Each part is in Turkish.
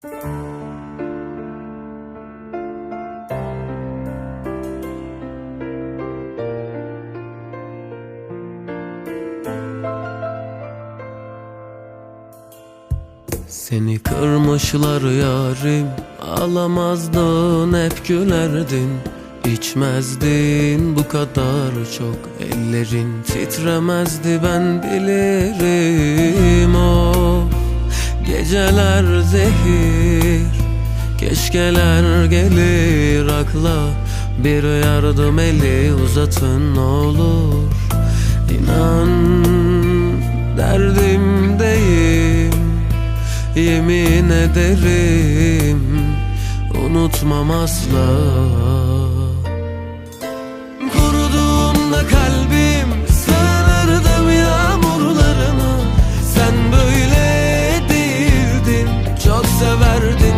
Seni kırmışlar yarim Alamazdın hep gülerdin. İçmezdin bu kadar çok Ellerin titremezdi ben bilirim. O Geceler zehir. Keşkeler gelir akla Bir yardım eli uzatın olur. İnan derdimdeyim Yemin ederim unutmam asla severdin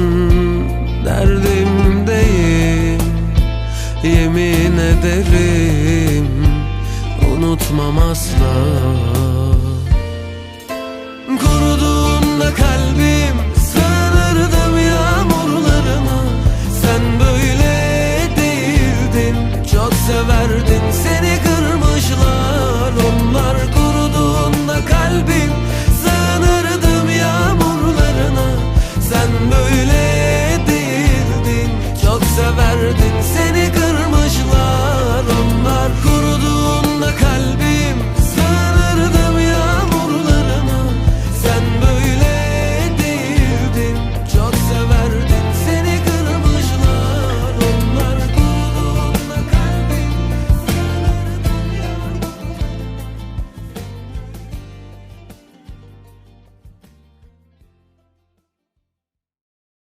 Yemin ederim unutmam asla. Kuruduğunda kalbim sığınırdım yağmurlarına Sen böyle değildin çok severdin